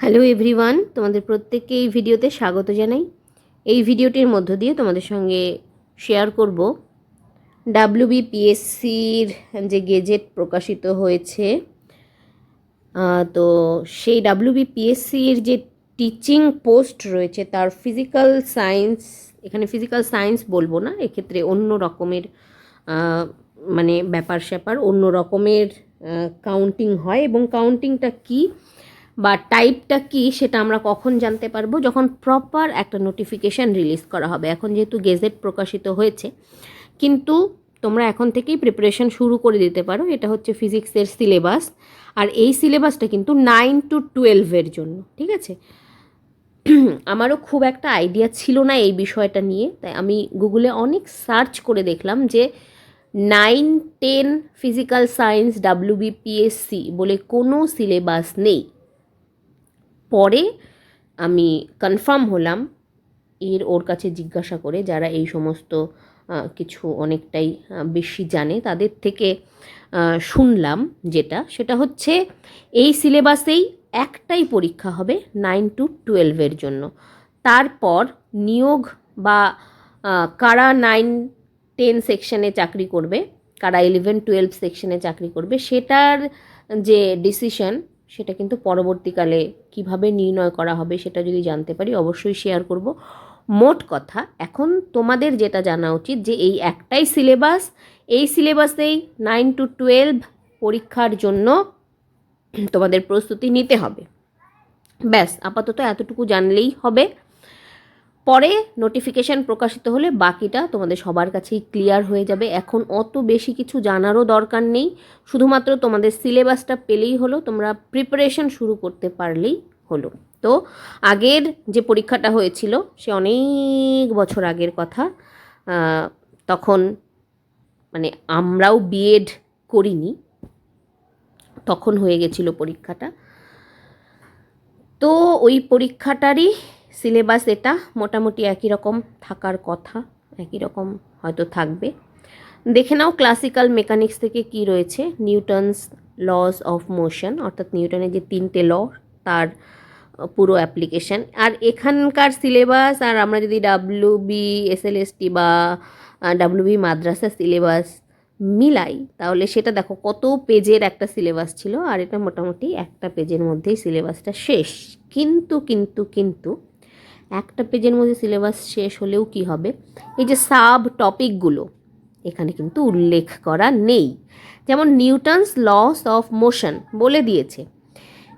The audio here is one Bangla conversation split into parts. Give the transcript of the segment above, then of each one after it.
হ্যালো এভরিওয়ান, তোমাদের প্রত্যেককে এই ভিডিওতে স্বাগত জানাই। এই ভিডিওটির মধ্য দিয়ে তোমাদের সঙ্গে শেয়ার করব। ডাব্লিউবিপিএসসির যে গেজেট প্রকাশিত হয়েছে তো সেই ডাব্লিউবিপিএসসির যে টিচিং পোস্ট রয়েছে, তার ফিজিক্যাল সায়েন্স এখানে ফিজিক্যাল সায়েন্স বলব না, এক্ষেত্রে অন্য রকমের মানে ব্যাপার স্যাপার অন্য রকমের কাউন্টিং হয়। এবং কাউন্টিংটা কী? বা টাইপটা কি সেটা আমরা কখন জানতে পারব? যখন প্রপার একটা নোটিফিকেশান রিলিজ করা হবে। এখন যেহেতু গেজেট প্রকাশিত হয়েছে, কিন্তু তোমরা এখন থেকেই প্রিপারেশন শুরু করে দিতে পারো। এটা হচ্ছে ফিজিক্সের সিলেবাস আর এই সিলেবাসটা কিন্তু নাইন টু টুয়েলভের জন্য, ঠিক আছে? আমারও খুব একটা আইডিয়া ছিল না এই বিষয়টা নিয়ে, তাই আমি গুগলে অনেক সার্চ করে দেখলাম যে nine ten physical science WBPSC বলে কোনো সিলেবাস নেই। পরে আমি কনফার্ম হলাম এর ওর কাছে জিজ্ঞাসা করে যারা এই সমস্ত কিছু অনেকটাই বেশি জানে তাদের থেকে শুনলাম যেটা, সেটা হচ্ছে এই সিলেবাসেই একটাই পরীক্ষা হবে নাইন টু টুয়েলভের জন্য। তারপর নিয়োগ বা কারা নাইন টেন সেকশনে চাকরি করবে, কারা ইলেভেন টুয়েলভ সেকশনে চাকরি করবে, সেটার যে ডিসিশন সেটা কিন্তু পরবর্তীকালে কীভাবে নির্ণয় করা হবে সেটা যদি জানতে পারি, অবশ্যই শেয়ার করব। মোট কথা, এখন তোমাদের যেটা জানা উচিত যে এই একটাই সিলেবাস এই সিলেবাসেই নাইন টু টুয়েলভ পরীক্ষার জন্য তোমাদের প্রস্তুতি নিতে হবে। ব্যাস, আপাতত এতটুকু জানলেই হবে। পরে নোটিফিকেশান প্রকাশিত হলে বাকিটা তোমাদের সবার কাছেই ক্লিয়ার হয়ে যাবে। এখন অত বেশি কিছু জানারও দরকার নেই। শুধুমাত্র তোমাদের সিলেবাসটা পেলেই হলো, তোমরা প্রিপারেশন শুরু করতে পারলেই হলো। তো আগের যে পরীক্ষাটা হয়েছিল, সে অনেক বছর আগের কথা। তখন মানে আমরাও বিএড করিনি। তখন হয়ে গেছিল পরীক্ষাটা। তো ওই পরীক্ষাটারই সিলেবাস এটা মোটামুটি একই রকম থাকার কথা, একই রকম হয়তো থাকবে। দেখে নাও ক্লাসিক্যাল মেকানিক্স থেকে কি রয়েছে, নিউটনস লস অফ মোশন, অর্থাৎ নিউটনের যে তিনটে ল, তার পুরো অ্যাপ্লিকেশন। আর এখানকার সিলেবাস, আর আমরা যদি W B S L S T বা ডাব্লিউ বি মাদ্রাসা সিলেবাস মিলাই, তাহলে সেটা দেখো কত পেজের একটা সিলেবাস ছিল, আর এটা মোটামুটি একটা পেজের মধ্যেই সিলেবাসটা শেষ। কিন্তু কিন্তু কিন্তু একটা পেজের মধ্যে সিলেবাস শেষ হলেও কি হবে? এই যে সাব টপিকগুলো এখানে কিন্তু উল্লেখ করা নেই। যেমন নিউটনস লস অফ মোশন বলে দিয়েছে।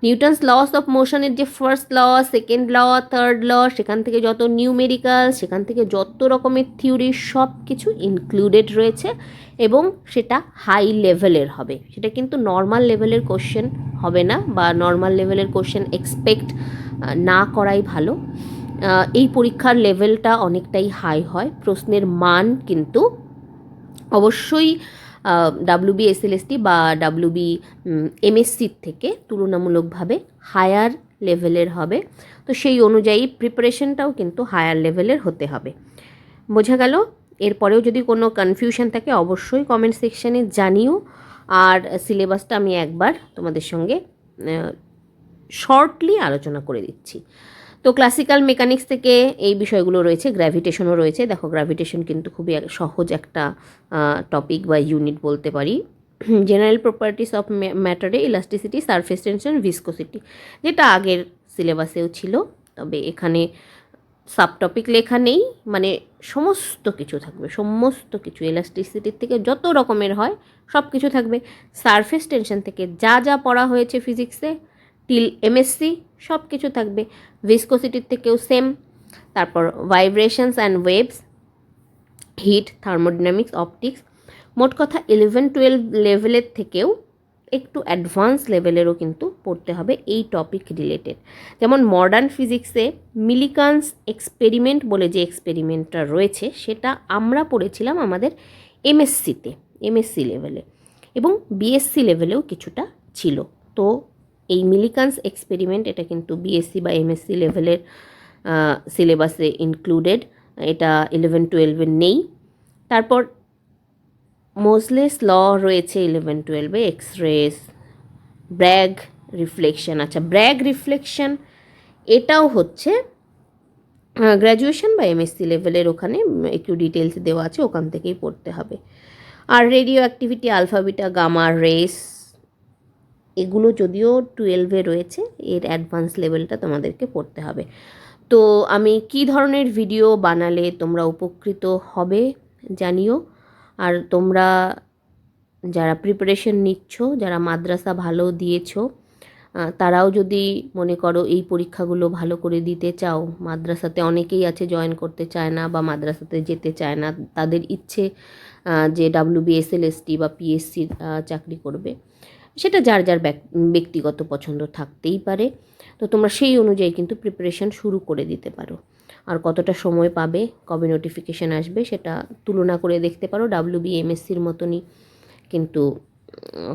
নিউটনস লস অফ মোশনের যে first law, second law, third law, সেখান থেকে যত নিউমেরিক্যাল, সেখান থেকে যত রকমের থিওরি সব কিছু ইনক্লুডেড রয়েছে এবং সেটা হাই লেভেলের হবে। সেটা কিন্তু নর্মাল লেভেলের কোশ্চেন হবে না বা নর্মাল লেভেলের কোশ্চেন এক্সপেক্ট না করাই ভালো। এই পরীক্ষার লেভেলটা অনেকটাই হাই হয়। প্রশ্নের মান কিন্তু অবশ্যই ডাব্লিউবি এসএলএসটি বা ডাব্লিউবি এমএসসির থেকে তুলনামূলকভাবে হায়ার লেভেলের হবে। তো সেই অনুযায়ী প্রিপারেশনটাও কিন্তু হায়ার লেভেলের হতে হবে। বোঝা গেল? এরপরেও যদি কোনো কনফিউশন থাকে, অবশ্যই কমেন্ট সেকশানে জানিও। আর সিলেবাসটা আমি একবার তোমাদের সঙ্গে শর্টলি আলোচনা করে দিচ্ছি। তো ক্লাসিক্যাল মেকানিক্স থেকে এই বিষয়গুলো রয়েছে গ্র্যাভিটেশনও রয়েছে। দেখো গ্র্যাভিটেশন কিন্তু খুবই সহজ একটা টপিক বা ইউনিট বলতে পারি। জেনারেল প্রপার্টিস অফ ম্যাটারে ইলাস্টিসিটি সারফেস টেনশন ভিসকোসিটি যেটা আগের সিলেবাসেও ছিল। তবে এখানে সাব টপিক লেখা নেই মানে সমস্ত কিছু থাকবে, সমস্ত কিছু। ইলাস্টিসিটির থেকে যত রকমের হয় সব কিছু থাকবে। সারফেস টেনশন থেকে যা যা পড়া হয়েছে ফিজিক্সে টিল এমএসসি সব কিছু থাকবে। ভিসকোসিটির থেকেও সেম তারপর vibrations and waves heat thermodynamics optics মোট কথা ইলেভেন টুয়েলভ লেভেলের থেকেও একটু অ্যাডভান্স লেভেলেরও কিন্তু পড়তে হবে এই টপিক রিলেটেড যেমন মডার্ন ফিজিক্সে মিলিকান্স এক্সপেরিমেন্ট বলে যে এক্সপেরিমেন্টটা রয়েছে, সেটা আমরা পড়েছিলাম আমাদের এমএসসিতে এমএসসি লেভেলে এবং বিএসসি লেভেলেও কিছুটা ছিল। তো এই মিলিকান্স এক্সপেরিমেন্ট, এটা কিন্তু বিএসসি বা এমএসসি লেভেলের সিলেবাসে ইনক্লুডেড এটা ইলেভেন টুয়েলভে নেই। তারপর মোজলেস ল রয়েছে ইলেভেন টুয়েলভে এক্স রেস ব্র্যাগ রিফ্লেকশন। আচ্ছা ব্র্যাগ রিফ্লেকশন, এটাও হচ্ছে গ্র্যাজুয়েশন বা এমএসসি লেভেলের ওখানে একটু ডিটেলস দেওয়া আছে, ওখান থেকেই পড়তে হবে। আর radioactivity alpha beta gamma rays এগুলো যদিও টুয়েলভে রয়েছে, এর অ্যাডভান্স লেভেলটা তোমাদেরকে পড়তে হবে। তো আমি কি ধরনের ভিডিও বানালে তোমরা উপকৃত হবে জানিও। আর তোমরা যারা প্রিপারেশন নিচ্ছ, যারা মাদ্রাসা ভালো দিয়েছ তারাও যদি মনে করো এই পরীক্ষাগুলো ভালো করে দিতে চাও, মাদ্রাসাতে অনেকেই আছে জয়েন করতে চায় না বা মাদ্রাসাতে যেতে চায় না, তাদের ইচ্ছে যে ডাব্লিউ বা পিএসসির চাকরি করবে। সেটা যার যার ব্যক- ব্যক্তিগত পছন্দ থাকতেই পারে। তো তোমরা সেই অনুযায়ী কিন্তু প্রিপারেশন শুরু করে দিতে পারো। আর কতটা সময় পাবে, কবে নোটিফিকেশান আসবে সেটা তুলনা করে দেখতে পারো। ডাব্লিউ বিএমএসসির মতনই কিন্তু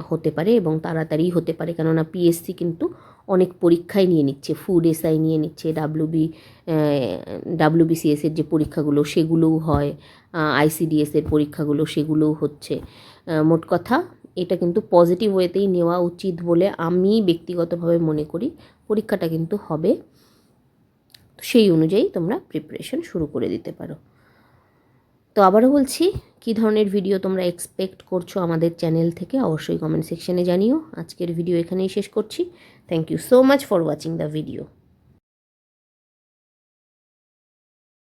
হতে পারে এবং তাড়াতাড়ি হতে পারে। কেননা পিএসসি কিন্তু অনেক পরীক্ষাই নিয়ে নিচ্ছে ফুড এসআই নিয়ে নিচ্ছে ডাব্লিউবি ডাব্লিউবিসিএস এর যে পরীক্ষাগুলো সেগুলোও হয় আইসিডিএস এর পরীক্ষাগুলো সেগুলোও হচ্ছে। মোট কথা এটা কিন্তু পজিটিভ ওয়েতেই নেওয়া উচিত বলে আমি ব্যক্তিগতভাবে মনে করি। পরীক্ষাটা কিন্তু হবে। তো সেই অনুযায়ী তোমরা প্রিপারেশন শুরু করে দিতে পারো। তো আবারও বলছি, কী ধরনের ভিডিও তোমরা এক্সপেক্ট করছ আমাদের চ্যানেল থেকে অবশ্যই কমেন্ট সেকশানে জানিও। আজকের ভিডিও এখানেই শেষ করছি। Thank you so much for watching the video